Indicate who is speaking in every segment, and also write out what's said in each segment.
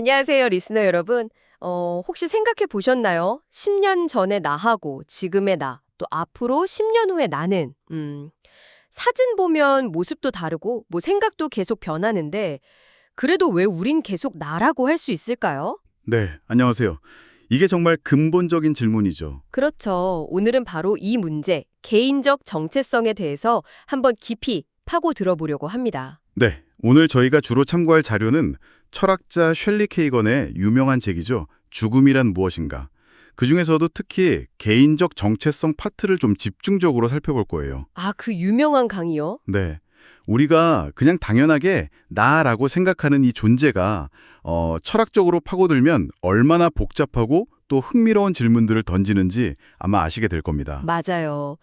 Speaker 1: 안녕하세요, 리스너 여러분. 어, 혹시 생각해 보셨나요? 10년 전의 나하고 지금의 나, 또 앞으로 10년 후의 나는, 음, 사진 보면 모습도 다르고, 뭐 생각도 계속 변하는데, 그래도 왜 우린 계속 나라고 할 수 있을까요?
Speaker 2: 네, 안녕하세요. 이게 정말 근본적인 질문이죠.
Speaker 1: 그렇죠. 오늘은 바로 이 문제, 개인적 정체성에 대해서 한번 깊이 파고 들어보려고 합니다.
Speaker 2: 네, 오늘 저희가 주로 참고할 자료는 철학자 셸리 케이건의 유명한 책이죠. 죽음이란 무엇인가. 그 중에서도 특히 개인적 정체성 파트를 좀 집중적으로 살펴볼 거예요.
Speaker 1: 아, 그 유명한 강의요?
Speaker 2: 네. 우리가 그냥 당연하게 나라고 생각하는 이 존재가 어, 철학적으로 파고들면 얼마나 복잡하고 또 흥미로운 질문들을 던지는지 아마 아시게 될 겁니다.
Speaker 1: 맞아요.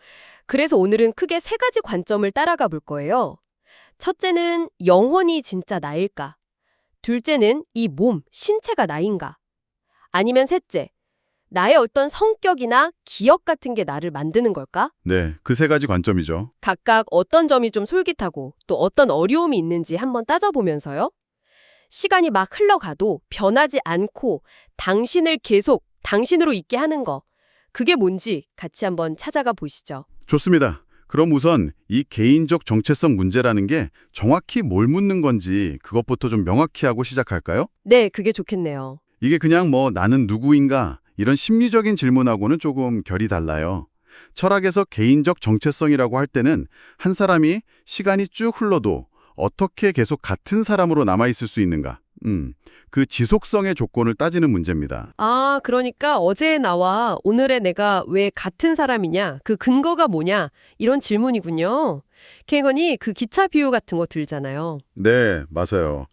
Speaker 1: 그래서 오늘은 크게 세 가지 관점을 따라가 볼 거예요. 첫째는 영혼이 진짜 나일까? 둘째는 이 몸, 신체가 나인가? 아니면 셋째, 나의 어떤 성격이나 기억 같은 게 나를 만드는 걸까?
Speaker 2: 네, 그 세 가지 관점이죠.
Speaker 1: 각각 어떤 점이 좀 솔깃하고 또 어떤 어려움이 있는지 한번 따져보면서요. 시간이 막 흘러가도 변하지 않고 당신을 계속 당신으로 있게 하는 거. 그게 뭔지 같이 한번 찾아가 보시죠.
Speaker 2: 좋습니다. 그럼 우선 이 개인적 정체성 문제라는 게 정확히 뭘 묻는 건지 그것부터 좀 명확히 하고 시작할까요?
Speaker 1: 네, 그게 좋겠네요.
Speaker 2: 이게 그냥 뭐 나는 누구인가 이런 심리적인 질문하고는 조금 결이 달라요. 철학에서 개인적 정체성이라고 할 때는 한 사람이 시간이 쭉 흘러도 어떻게 계속 같은 사람으로 남아있을 수 있는가. 음, 그 지속성의 조건을 따지는 문제입니다.
Speaker 1: 아, 그러니까 어제의 나와 오늘의 내가 왜 같은 사람이냐, 그 근거가 뭐냐, 이런 질문이군요. 케이건이 그 기차 비유 같은 거 들잖아요.
Speaker 2: 네, 맞아요.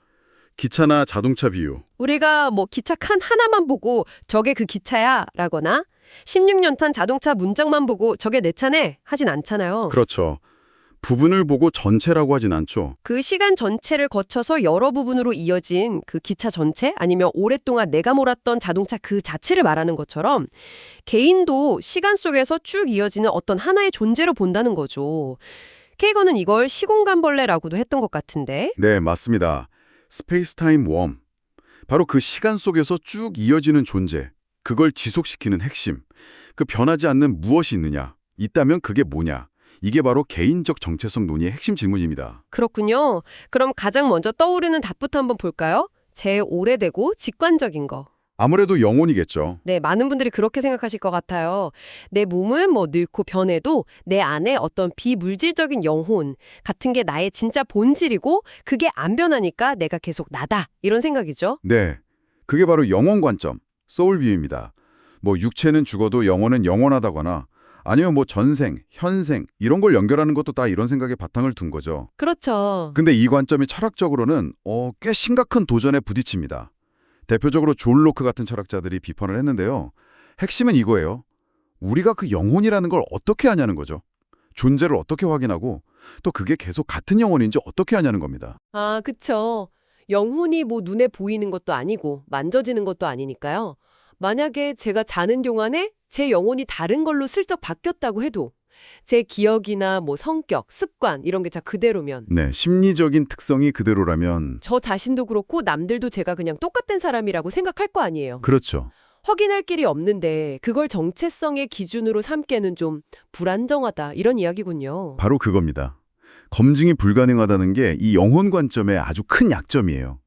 Speaker 2: 기차나 자동차 비유.
Speaker 1: 우리가 뭐 기차 칸 하나만 보고 저게 그 기차야 라거나 16년 탄 자동차 문짝만 보고 저게 내 차네 하진 않잖아요.
Speaker 2: 그렇죠. 부분을 보고 전체라고 하진 않죠.
Speaker 1: 그 시간 전체를 거쳐서 여러 부분으로 이어진 그 기차 전체 아니면 오랫동안 내가 몰았던 자동차 그 자체를 말하는 것처럼 개인도 시간 속에서 쭉 이어지는 어떤 하나의 존재로 본다는 거죠. 케이건은 이걸 시공간벌레라고도 했던 것 같은데
Speaker 2: 네, 맞습니다. 스페이스타임 웜. 바로 그 시간 속에서 쭉 이어지는 존재. 그걸 지속시키는 핵심. 그 변하지 않는 무엇이 있느냐. 있다면 그게 뭐냐. 이게 바로 개인적 정체성 논의의 핵심 질문입니다.
Speaker 1: 그렇군요. 그럼 가장 먼저 떠오르는 답부터 한번 볼까요? 제일 오래되고 직관적인 거.
Speaker 2: 아무래도 영혼이겠죠.
Speaker 1: 네, 많은 분들이 그렇게 생각하실 것 같아요. 내 몸은 뭐 늙고 변해도 내 안에 어떤 비물질적인 영혼 같은 게 나의 진짜 본질이고 그게 안 변하니까 내가 계속 나다. 이런 생각이죠.
Speaker 2: 네. 그게 바로 영혼 관점, 소울 뷰입니다. 뭐 육체는 죽어도 영혼은 영원하다거나 아니면 뭐 전생, 현생 이런 걸 연결하는 것도 다 이런 생각에 바탕을 둔 거죠.
Speaker 1: 그렇죠.
Speaker 2: 근데 이 관점이 철학적으로는 어, 꽤 심각한 도전에 부딪힙니다. 대표적으로 존 로크 같은 철학자들이 비판을 했는데요. 핵심은 이거예요. 우리가 그 영혼이라는 걸 어떻게 하냐는 거죠. 존재를 어떻게 확인하고 또 그게 계속 같은 영혼인지 어떻게 하냐는 겁니다.
Speaker 1: 아, 그쵸. 영혼이 뭐 눈에 보이는 것도 아니고 만져지는 것도 아니니까요. 만약에 제가 자는 동안에 제 영혼이 다른 걸로 슬쩍 바뀌었다고 해도 제 기억이나 뭐 성격, 습관 이런 게 다 그대로면
Speaker 2: 네, 심리적인 특성이 그대로라면
Speaker 1: 저 자신도 그렇고 남들도 제가 그냥 똑같은 사람이라고 생각할 거 아니에요.
Speaker 2: 그렇죠.
Speaker 1: 확인할 길이 없는데 그걸 정체성의 기준으로 삼기에는 좀 불안정하다 이런 이야기군요.
Speaker 2: 바로 그겁니다. 검증이 불가능하다는 게 이 영혼 관점의 아주 큰 약점이에요.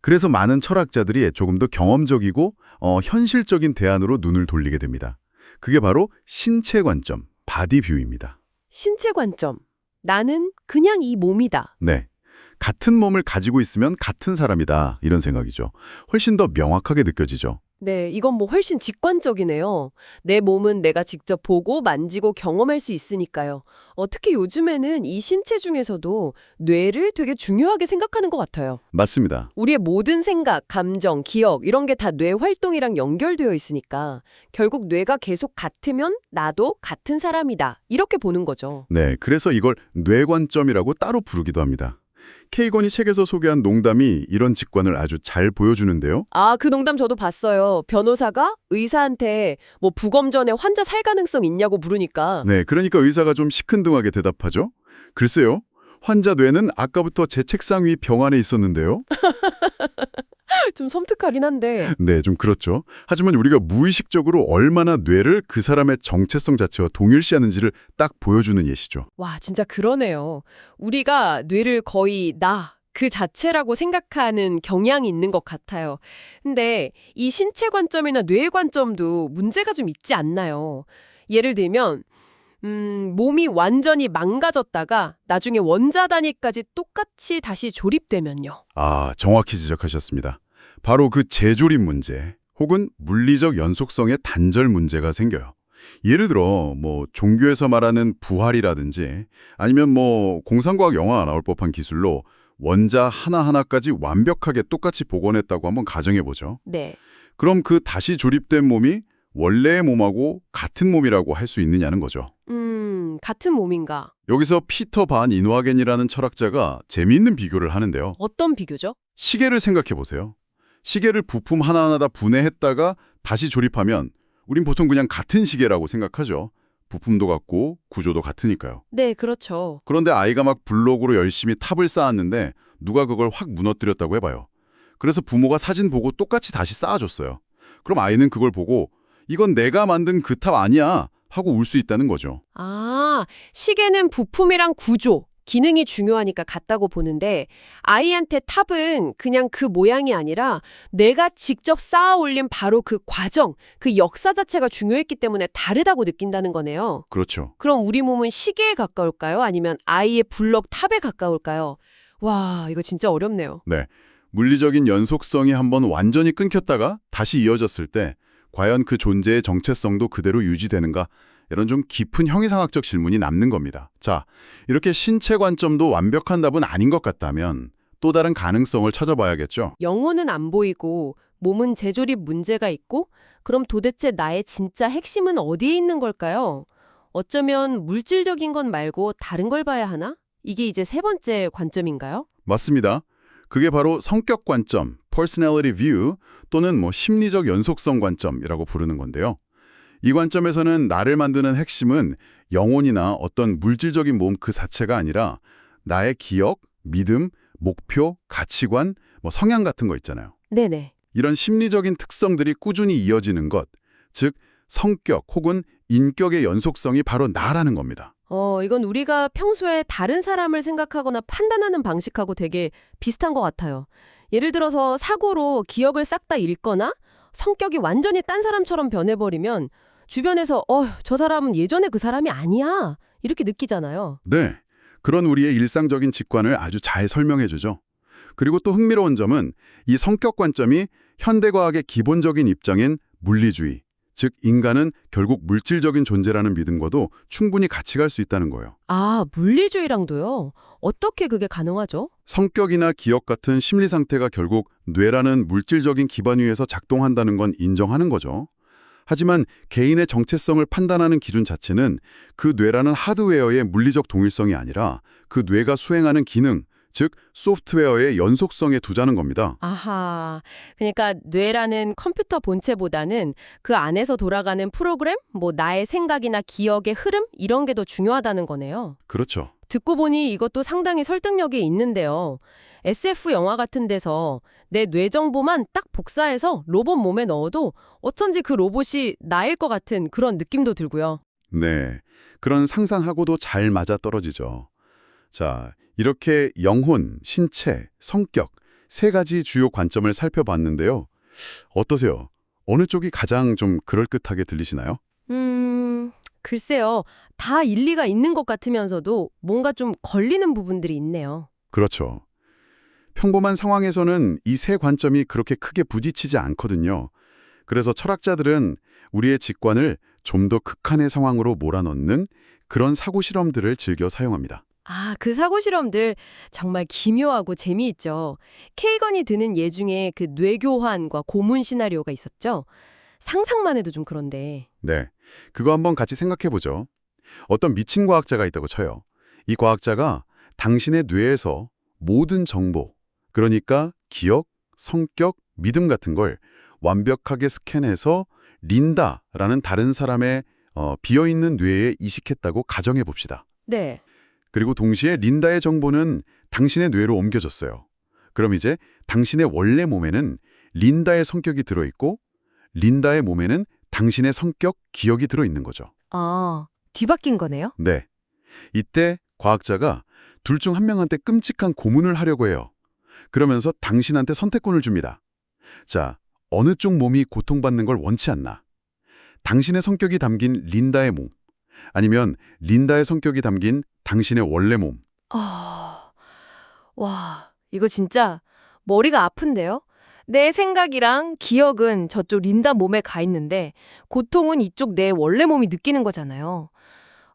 Speaker 2: 그래서 많은 철학자들이 조금 더 경험적이고 어, 현실적인 대안으로 눈을 돌리게 됩니다. 그게 바로 신체 관점, 바디 뷰입니다.
Speaker 1: 신체 관점. 나는 그냥 이 몸이다.
Speaker 2: 네. 같은 몸을 가지고 있으면 같은 사람이다. 이런 생각이죠. 훨씬 더 명확하게 느껴지죠.
Speaker 1: 네, 이건 뭐 훨씬 직관적이네요. 내 몸은 내가 직접 보고 만지고 경험할 수 있으니까요. 어, 특히 요즘에는 이 신체 중에서도 뇌를 되게 중요하게 생각하는 것 같아요.
Speaker 2: 맞습니다.
Speaker 1: 우리의 모든 생각, 감정, 기억 이런 게 다 뇌 활동이랑 연결되어 있으니까 결국 뇌가 계속 같으면 나도 같은 사람이다. 이렇게 보는 거죠.
Speaker 2: 네, 그래서 이걸 뇌관점이라고 따로 부르기도 합니다. 케이건이 책에서 소개한 농담이 이런 직관을 아주 잘 보여주는데요.
Speaker 1: 아, 그 농담 저도 봤어요. 변호사가 의사한테 뭐 부검 전에 환자 살 가능성 있냐고 물으니까
Speaker 2: 네, 그러니까 의사가 좀 시큰둥하게 대답하죠. 글쎄요, 환자 뇌는 아까부터 제 책상 위 병 안에 있었는데요.
Speaker 1: 좀 섬뜩하긴 한데.
Speaker 2: 네, 좀 그렇죠. 하지만 우리가 무의식적으로 얼마나 뇌를 그 사람의 정체성 자체와 동일시하는지를 딱 보여주는 예시죠.
Speaker 1: 와, 진짜 그러네요. 우리가 뇌를 거의 나, 그 자체라고 생각하는 경향이 있는 것 같아요. 근데 이 신체 관점이나 뇌 관점도 문제가 좀 있지 않나요? 예를 들면, 음, 몸이 완전히 망가졌다가 나중에 원자 단위까지 똑같이 다시 조립되면요.
Speaker 2: 아, 정확히 지적하셨습니다. 바로 그 재조립 문제 혹은 물리적 연속성의 단절 문제가 생겨요. 예를 들어 뭐 종교에서 말하는 부활이라든지 아니면 뭐 공상과학 영화 나올 법한 기술로 원자 하나하나까지 완벽하게 똑같이 복원했다고 한번 가정해 보죠.
Speaker 1: 네.
Speaker 2: 그럼 그 다시 조립된 몸이 원래의 몸하고 같은 몸이라고 할 수 있느냐는 거죠.
Speaker 1: 음, 같은 몸인가?
Speaker 2: 여기서 피터 반 인화겐이라는 철학자가 재미있는 비교를 하는데요.
Speaker 1: 어떤 비교죠?
Speaker 2: 시계를 생각해 보세요. 시계를 부품 하나하나 다 분해했다가 다시 조립하면 우린 보통 그냥 같은 시계라고 생각하죠. 부품도 같고 구조도 같으니까요.
Speaker 1: 네, 그렇죠.
Speaker 2: 그런데 아이가 막 블록으로 열심히 탑을 쌓았는데 누가 그걸 확 무너뜨렸다고 해봐요. 그래서 부모가 사진 보고 똑같이 다시 쌓아줬어요. 그럼 아이는 그걸 보고 이건 내가 만든 그 탑 아니야 하고 울 수 있다는 거죠.
Speaker 1: 아, 시계는 부품이랑 구조, 기능이 중요하니까 같다고 보는데 아이한테 탑은 그냥 그 모양이 아니라 내가 직접 쌓아 올린 바로 그 과정, 그 역사 자체가 중요했기 때문에 다르다고 느낀다는 거네요.
Speaker 2: 그렇죠.
Speaker 1: 그럼 우리 몸은 시계에 가까울까요? 아니면 아이의 블럭 탑에 가까울까요? 와, 이거 진짜 어렵네요.
Speaker 2: 물리적인 연속성이 한번 완전히 끊겼다가 다시 이어졌을 때 과연 그 존재의 정체성도 그대로 유지되는가? 이런 좀 깊은 형이상학적 질문이 남는 겁니다. 자, 이렇게 신체 관점도 완벽한 답은 아닌 것 같다면 또 다른 가능성을 찾아봐야겠죠.
Speaker 1: 영혼은 안 보이고 몸은 재조립 문제가 있고 그럼 도대체 나의 진짜 핵심은 어디에 있는 걸까요? 어쩌면 물질적인 건 말고 다른 걸 봐야 하나? 이게 이제 세 번째 관점인가요?
Speaker 2: 맞습니다. 그게 바로 성격 관점, personality view 또는 뭐 심리적 연속성 관점이라고 부르는 건데요. 이 관점에서는 나를 만드는 핵심은 영혼이나 어떤 물질적인 몸 그 자체가 아니라 나의 기억, 믿음, 목표, 가치관, 뭐 성향 같은 거 있잖아요.
Speaker 1: 네네.
Speaker 2: 이런 심리적인 특성들이 꾸준히 이어지는 것, 즉 성격 혹은 인격의 연속성이 바로 나라는 겁니다.
Speaker 1: 어, 이건 우리가 평소에 다른 사람을 생각하거나 판단하는 방식하고 되게 비슷한 것 같아요. 예를 들어서 사고로 기억을 싹 다 잃거나 성격이 완전히 딴 사람처럼 변해버리면 주변에서 어, 저 사람은 예전에 그 사람이 아니야. 이렇게 느끼잖아요.
Speaker 2: 네, 그런 우리의 일상적인 직관을 아주 잘 설명해 주죠. 그리고 또 흥미로운 점은 이 성격 관점이 현대과학의 기본적인 입장인 물리주의, 즉 인간은 결국 물질적인 존재라는 믿음과도 충분히 같이 갈 수 있다는 거예요.
Speaker 1: 아, 물리주의랑도요? 어떻게 그게 가능하죠?
Speaker 2: 성격이나 기억 같은 심리 상태가 결국 뇌라는 물질적인 기반 위에서 작동한다는 건 인정하는 거죠. 하지만 개인의 정체성을 판단하는 기준 자체는 그 뇌라는 하드웨어의 물리적 동일성이 아니라 그 뇌가 수행하는 기능, 즉 소프트웨어의 연속성에 두자는 겁니다.
Speaker 1: 아하. 그러니까 뇌라는 컴퓨터 본체보다는 그 안에서 돌아가는 프로그램, 뭐 나의 생각이나 기억의 흐름 이런 게 더 중요하다는 거네요.
Speaker 2: 그렇죠.
Speaker 1: 듣고 보니 이것도 상당히 설득력이 있는데요. SF 영화 같은 데서 내 뇌 정보만 딱 복사해서 로봇 몸에 넣어도 어쩐지 그 로봇이 나일 것 같은 그런 느낌도 들고요.
Speaker 2: 네. 그런 상상하고도 잘 맞아 떨어지죠. 자, 이렇게 영혼, 신체, 성격 세 가지 주요 관점을 살펴봤는데요. 어떠세요? 어느 쪽이 가장 좀 그럴듯하게 들리시나요?
Speaker 1: 음, 글쎄요. 다 일리가 있는 것 같으면서도 뭔가 좀 걸리는 부분들이 있네요.
Speaker 2: 그렇죠. 평범한 상황에서는 이 세 관점이 그렇게 크게 부딪히지 않거든요. 그래서 철학자들은 우리의 직관을 좀 더 극한의 상황으로 몰아넣는 그런 사고 실험들을 즐겨 사용합니다.
Speaker 1: 아, 그 사고 실험들 정말 기묘하고 재미있죠. 케이건이 드는 예 중에 그 뇌교환과 고문 시나리오가 있었죠. 상상만 해도 좀 그런데.
Speaker 2: 네, 그거 한번 같이 생각해 보죠. 어떤 미친 과학자가 있다고 쳐요. 이 과학자가 당신의 뇌에서 모든 정보, 그러니까 기억, 성격, 믿음 같은 걸 완벽하게 스캔해서 린다라는 다른 사람의 어, 비어있는 뇌에 이식했다고 가정해 봅시다.
Speaker 1: 네.
Speaker 2: 그리고 동시에 린다의 정보는 당신의 뇌로 옮겨졌어요. 그럼 이제 당신의 원래 몸에는 린다의 성격이 들어있고 린다의 몸에는 당신의 성격, 기억이 들어있는 거죠.
Speaker 1: 아, 뒤바뀐 거네요?
Speaker 2: 네. 이때 과학자가 둘 중 한 명한테 끔찍한 고문을 하려고 해요. 그러면서 당신한테 선택권을 줍니다. 자, 어느 쪽 몸이 고통받는 걸 원치 않나? 당신의 성격이 담긴 린다의 몸, 아니면 린다의 성격이 담긴 당신의 원래 몸.
Speaker 1: 아, 와, 이거 진짜 머리가 아픈데요? 내 생각이랑 기억은 저쪽 린다 몸에 가 있는데 고통은 이쪽 내 원래 몸이 느끼는 거잖아요.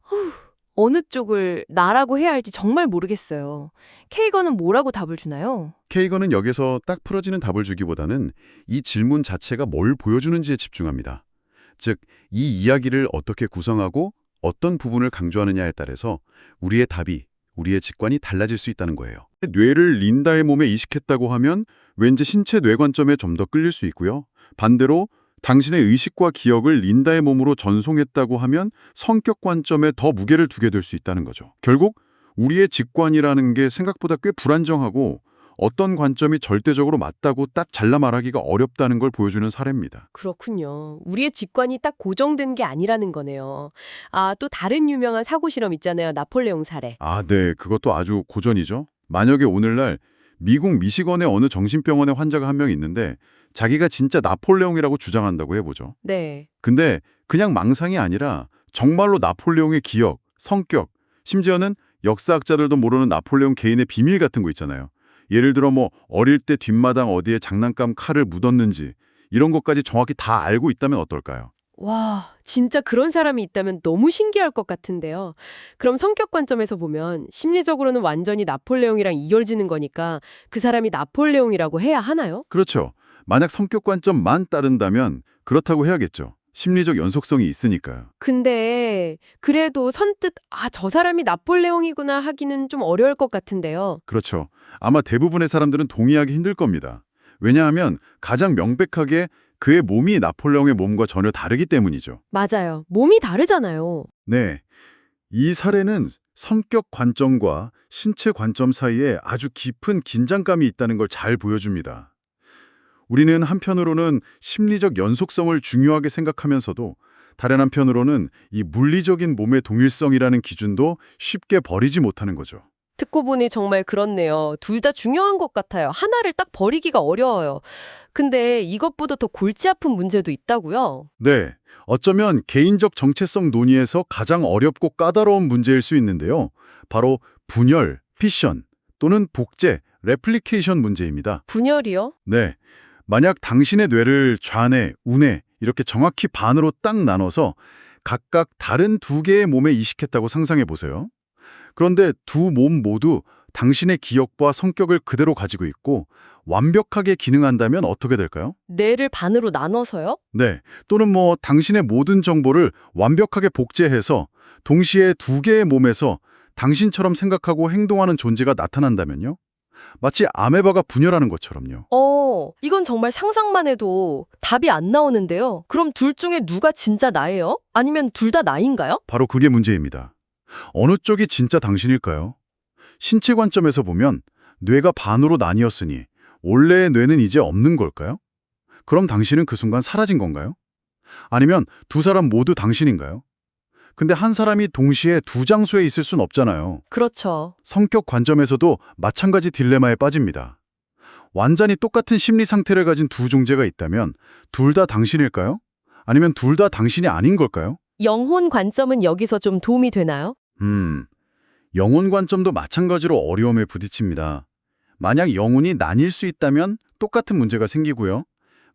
Speaker 1: 후, 어느 쪽을 나라고 해야 할지 정말 모르겠어요. 케이건은 뭐라고 답을 주나요?
Speaker 2: 케이건은 여기서 딱 풀어지는 답을 주기보다는 이 질문 자체가 뭘 보여주는지에 집중합니다. 즉, 이 이야기를 어떻게 구성하고 어떤 부분을 강조하느냐에 따라서 우리의 답이, 우리의 직관이 달라질 수 있다는 거예요. 뇌를 린다의 몸에 이식했다고 하면 왠지 신체 뇌 관점에 좀 더 끌릴 수 있고요. 반대로 당신의 의식과 기억을 린다의 몸으로 전송했다고 하면 성격 관점에 더 무게를 두게 될 수 있다는 거죠. 결국 우리의 직관이라는 게 생각보다 꽤 불안정하고 어떤 관점이 절대적으로 맞다고 딱 잘라 말하기가 어렵다는 걸 보여주는 사례입니다.
Speaker 1: 그렇군요. 우리의 직관이 딱 고정된 게 아니라는 거네요. 아, 또 다른 유명한 사고 실험 있잖아요. 나폴레옹 사례.
Speaker 2: 아, 네. 그것도 아주 고전이죠. 만약에 오늘날 미국 미시건의 어느 정신병원에 환자가 한 명 있는데 자기가 진짜 나폴레옹이라고 주장한다고 해보죠.
Speaker 1: 네.
Speaker 2: 근데 그냥 망상이 아니라 정말로 나폴레옹의 기억, 성격, 심지어는 역사학자들도 모르는 나폴레옹 개인의 비밀 같은 거 있잖아요. 예를 들어 뭐 어릴 때 뒷마당 어디에 장난감 칼을 묻었는지 이런 것까지 정확히 다 알고 있다면 어떨까요?
Speaker 1: 와, 진짜 그런 사람이 있다면 너무 신기할 것 같은데요. 그럼 성격 관점에서 보면 심리적으로는 완전히 나폴레옹이랑 이결지는 거니까 그 사람이 나폴레옹이라고 해야 하나요?
Speaker 2: 그렇죠. 만약 성격 관점만 따른다면 그렇다고 해야겠죠. 심리적 연속성이 있으니까요.
Speaker 1: 근데 그래도 선뜻 아, 저 사람이 나폴레옹이구나 하기는 좀 어려울 것 같은데요.
Speaker 2: 그렇죠. 아마 대부분의 사람들은 동의하기 힘들 겁니다. 왜냐하면 가장 명백하게 그의 몸이 나폴레옹의 몸과 전혀 다르기 때문이죠.
Speaker 1: 맞아요. 몸이 다르잖아요.
Speaker 2: 네. 이 사례는 성격 관점과 신체 관점 사이에 아주 깊은 긴장감이 있다는 걸 잘 보여줍니다. 우리는 한편으로는 심리적 연속성을 중요하게 생각하면서도 다른 한편으로는 이 물리적인 몸의 동일성이라는 기준도 쉽게 버리지 못하는 거죠.
Speaker 1: 듣고 보니 정말 그렇네요. 둘 다 중요한 것 같아요. 하나를 딱 버리기가 어려워요. 근데 이것보다 더 골치 아픈 문제도 있다고요?
Speaker 2: 네. 어쩌면 개인적 정체성 논의에서 가장 어렵고 까다로운 문제일 수 있는데요. 바로 분열, 피션 또는 복제, 레플리케이션 문제입니다.
Speaker 1: 분열이요?
Speaker 2: 네. 만약 당신의 뇌를 좌뇌, 우뇌 이렇게 정확히 반으로 딱 나눠서 각각 다른 두 개의 몸에 이식했다고 상상해 보세요. 그런데 두 몸 모두 당신의 기억과 성격을 그대로 가지고 있고 완벽하게 기능한다면 어떻게 될까요?
Speaker 1: 뇌를 반으로 나눠서요?
Speaker 2: 네. 또는 뭐 당신의 모든 정보를 완벽하게 복제해서 동시에 두 개의 몸에서 당신처럼 생각하고 행동하는 존재가 나타난다면요? 마치 아메바가 분열하는 것처럼요.
Speaker 1: 어, 이건 정말 상상만 해도 답이 안 나오는데요. 그럼 둘 중에 누가 진짜 나예요? 아니면 둘 다 나인가요?
Speaker 2: 바로 그게 문제입니다. 어느 쪽이 진짜 당신일까요? 신체 관점에서 보면 뇌가 반으로 나뉘었으니 원래의 뇌는 이제 없는 걸까요? 그럼 당신은 그 순간 사라진 건가요? 아니면 두 사람 모두 당신인가요? 근데 한 사람이 동시에 두 장소에 있을 순 없잖아요.
Speaker 1: 그렇죠.
Speaker 2: 성격 관점에서도 마찬가지 딜레마에 빠집니다. 완전히 똑같은 심리 상태를 가진 두 존재가 있다면 둘 다 당신일까요? 아니면 둘 다 당신이 아닌 걸까요?
Speaker 1: 영혼 관점은 여기서 좀 도움이 되나요?
Speaker 2: 음, 영혼 관점도 마찬가지로 어려움에 부딪힙니다. 만약 영혼이 나뉠 수 있다면 똑같은 문제가 생기고요.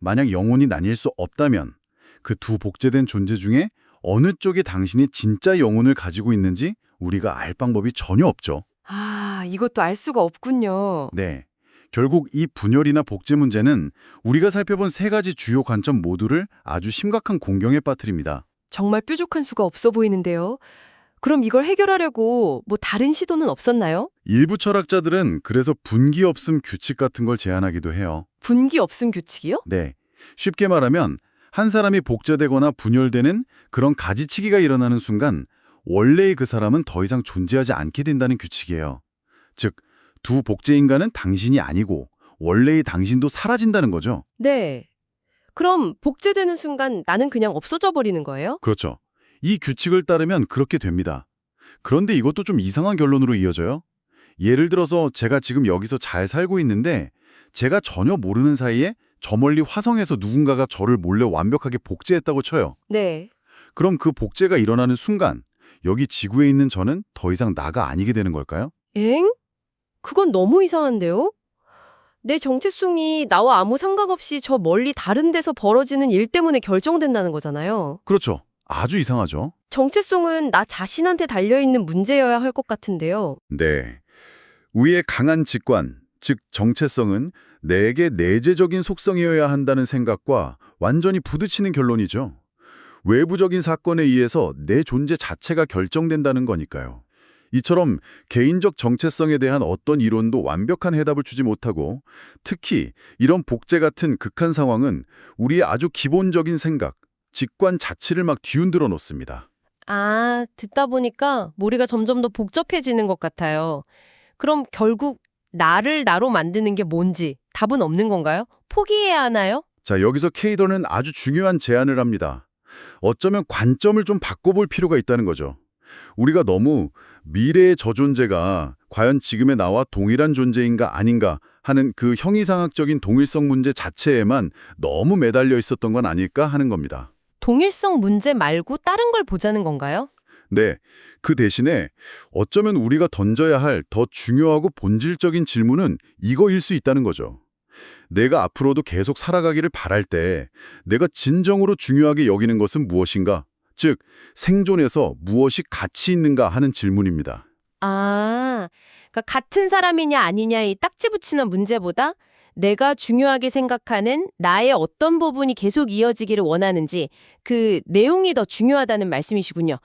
Speaker 2: 만약 영혼이 나뉠 수 없다면 그 두 복제된 존재 중에 어느 쪽이 당신이 진짜 영혼을 가지고 있는지 우리가 알 방법이 전혀 없죠.
Speaker 1: 아, 이것도 알 수가 없군요.
Speaker 2: 네. 결국 이 분열이나 복제 문제는 우리가 살펴본 세 가지 주요 관점 모두를 아주 심각한 공경에 빠뜨립니다.
Speaker 1: 정말 뾰족한 수가 없어 보이는데요. 그럼 이걸 해결하려고 뭐 다른 시도는 없었나요?
Speaker 2: 일부 철학자들은 그래서 분기 없음 규칙 같은 걸 제안하기도 해요.
Speaker 1: 분기 없음 규칙이요?
Speaker 2: 네. 쉽게 말하면 한 사람이 복제되거나 분열되는 그런 가지치기가 일어나는 순간 원래의 그 사람은 더 이상 존재하지 않게 된다는 규칙이에요. 즉, 두 복제 인간은 당신이 아니고 원래의 당신도 사라진다는 거죠.
Speaker 1: 네. 그럼 복제되는 순간 나는 그냥 없어져 버리는 거예요?
Speaker 2: 그렇죠. 이 규칙을 따르면 그렇게 됩니다. 그런데 이것도 좀 이상한 결론으로 이어져요. 예를 들어서 제가 지금 여기서 잘 살고 있는데 제가 전혀 모르는 사이에 저 멀리 화성에서 누군가가 저를 몰래 완벽하게 복제했다고 쳐요.
Speaker 1: 네.
Speaker 2: 그럼 그 복제가 일어나는 순간 여기 지구에 있는 저는 더 이상 나가 아니게 되는 걸까요?
Speaker 1: 엥? 그건 너무 이상한데요? 내 정체성이 나와 아무 상관없이 저 멀리 다른 데서 벌어지는 일 때문에 결정된다는 거잖아요.
Speaker 2: 그렇죠. 아주 이상하죠.
Speaker 1: 정체성은 나 자신한테 달려있는 문제여야 할 것 같은데요.
Speaker 2: 네. 우리의 강한 직관, 즉 정체성은 내게 내재적인 속성이어야 한다는 생각과 완전히 부딪히는 결론이죠. 외부적인 사건에 의해서 내 존재 자체가 결정된다는 거니까요. 이처럼 개인적 정체성에 대한 어떤 이론도 완벽한 해답을 주지 못하고 특히 이런 복제 같은 극한 상황은 우리의 아주 기본적인 생각, 직관 자체를 막 뒤흔들어 놓습니다.
Speaker 1: 아, 듣다 보니까 머리가 점점 더 복잡해지는 것 같아요. 그럼 결국 나를 나로 만드는 게 뭔지 답은 없는 건가요? 포기해야 하나요?
Speaker 2: 자, 여기서 케이더는 아주 중요한 제안을 합니다. 어쩌면 관점을 좀 바꿔볼 필요가 있다는 거죠. 우리가 너무 미래의 저 존재가 과연 지금의 나와 동일한 존재인가 아닌가 하는 그 형이상학적인 동일성 문제 자체에만 너무 매달려 있었던 건 아닐까 하는 겁니다.
Speaker 1: 동일성 문제 말고 다른 걸 보자는 건가요?
Speaker 2: 네, 그 대신에 어쩌면 우리가 던져야 할 더 중요하고 본질적인 질문은 이거일 수 있다는 거죠. 내가 앞으로도 계속 살아가기를 바랄 때 내가 진정으로 중요하게 여기는 것은 무엇인가? 즉, 생존에서 무엇이 가치 있는가 하는 질문입니다.
Speaker 1: 아, 그러니까 같은 사람이냐 아니냐 이 딱지 붙이는 문제보다 내가 중요하게 생각하는 나의 어떤 부분이 계속 이어지기를 원하는지 그 내용이 더 중요하다는 말씀이시군요.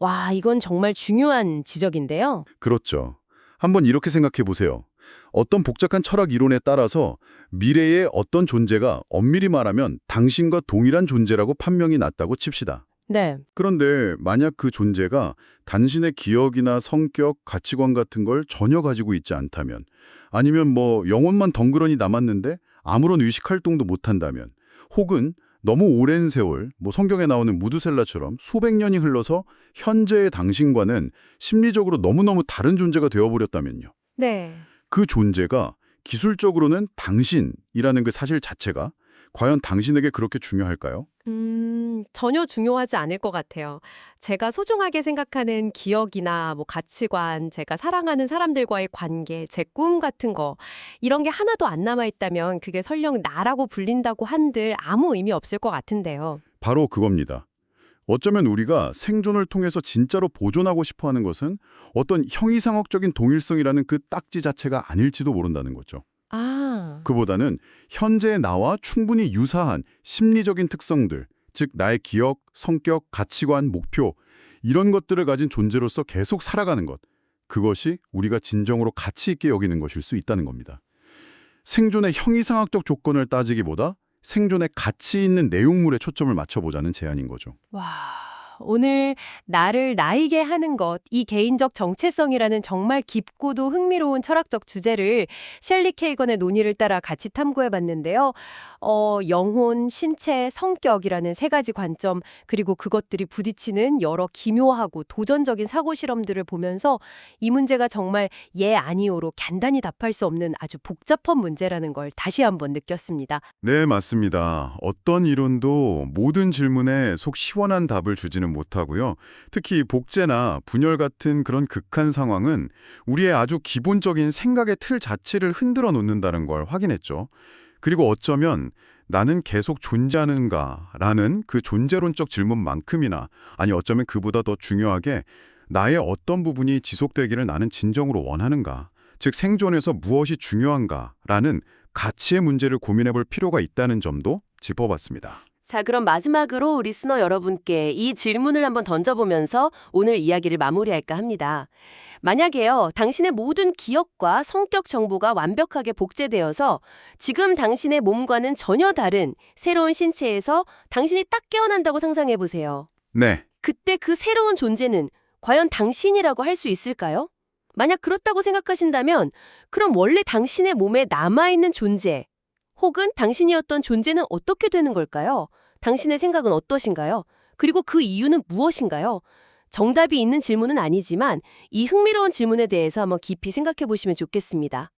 Speaker 1: 와, 이건 정말 중요한 지적인데요.
Speaker 2: 그렇죠. 한번 이렇게 생각해 보세요. 어떤 복잡한 철학 이론에 따라서 미래의 어떤 존재가 엄밀히 말하면 당신과 동일한 존재라고 판명이 났다고 칩시다.
Speaker 1: 네.
Speaker 2: 그런데 만약 그 존재가 당신의 기억이나 성격, 가치관 같은 걸 전혀 가지고 있지 않다면 아니면 뭐 영혼만 덩그러니 남았는데 아무런 의식 활동도 못 한다면 혹은 너무 오랜 세월, 뭐 성경에 나오는 무두셀라처럼 수백 년이 흘러서 현재의 당신과는 심리적으로 너무너무 다른 존재가 되어버렸다면요.
Speaker 1: 네.
Speaker 2: 그 존재가 기술적으로는 당신이라는 그 사실 자체가 과연 당신에게 그렇게 중요할까요?
Speaker 1: 음, 전혀 중요하지 않을 것 같아요. 제가 소중하게 생각하는 기억이나 뭐 가치관, 제가 사랑하는 사람들과의 관계, 제 꿈 같은 거, 이런 게 하나도 안 남아 있다면 그게 설령 나라고 불린다고 한들 아무 의미 없을 것 같은데요.
Speaker 2: 바로 그겁니다. 어쩌면 우리가 생존을 통해서 진짜로 보존하고 싶어 하는 것은 어떤 형이상학적인 동일성이라는 그 딱지 자체가 아닐지도 모른다는 거죠.
Speaker 1: 아,
Speaker 2: 그보다는 현재의 나와 충분히 유사한 심리적인 특성들, 즉 나의 기억, 성격, 가치관, 목표 이런 것들을 가진 존재로서 계속 살아가는 것. 그것이 우리가 진정으로 가치 있게 여기는 것일 수 있다는 겁니다. 생존의 형이상학적 조건을 따지기보다 생존의 가치 있는 내용물에 초점을 맞춰보자는 제안인 거죠.
Speaker 1: 와. 오늘 나를 나이게 하는 것, 이 개인적 정체성이라는 정말 깊고도 흥미로운 철학적 주제를 셸리 케이건의 논의를 따라 같이 탐구해 봤는데요. 어, 영혼, 신체, 성격이라는 세 가지 관점, 그리고 그것들이 부딪히는 여러 기묘하고 도전적인 사고 실험들을 보면서 이 문제가 정말 예, 아니오로 간단히 답할 수 없는 아주 복잡한 문제라는 걸 다시 한번 느꼈습니다.
Speaker 2: 네, 맞습니다. 어떤 이론도 모든 질문에 속 시원한 답을 주지는 못하고요. 특히 복제나 분열 같은 그런 극한 상황은 우리의 아주 기본적인 생각의 틀 자체를 흔들어 놓는다는 걸 확인했죠. 그리고 어쩌면 나는 계속 존재하는가라는 그 존재론적 질문만큼이나 아니 어쩌면 그보다 더 중요하게 나의 어떤 부분이 지속되기를 나는 진정으로 원하는가 즉 생존에서 무엇이 중요한가라는 가치의 문제를 고민해 볼 필요가 있다는 점도 짚어봤습니다.
Speaker 3: 자, 그럼 마지막으로 리스너 여러분께 이 질문을 한번 던져보면서 오늘 이야기를 마무리할까 합니다. 만약에요, 당신의 모든 기억과 성격 정보가 완벽하게 복제되어서 지금 당신의 몸과는 전혀 다른 새로운 신체에서 당신이 딱 깨어난다고 상상해보세요.
Speaker 2: 네,
Speaker 3: 그때 그 새로운 존재는 과연 당신이라고 할 수 있을까요?
Speaker 1: 만약 그렇다고 생각하신다면 그럼 원래 당신의 몸에 남아있는 존재 혹은 당신이었던 존재는 어떻게 되는 걸까요? 당신의 생각은 어떠신가요? 그리고 그 이유는 무엇인가요? 정답이 있는 질문은 아니지만 이 흥미로운 질문에 대해서 한번 깊이 생각해 보시면 좋겠습니다.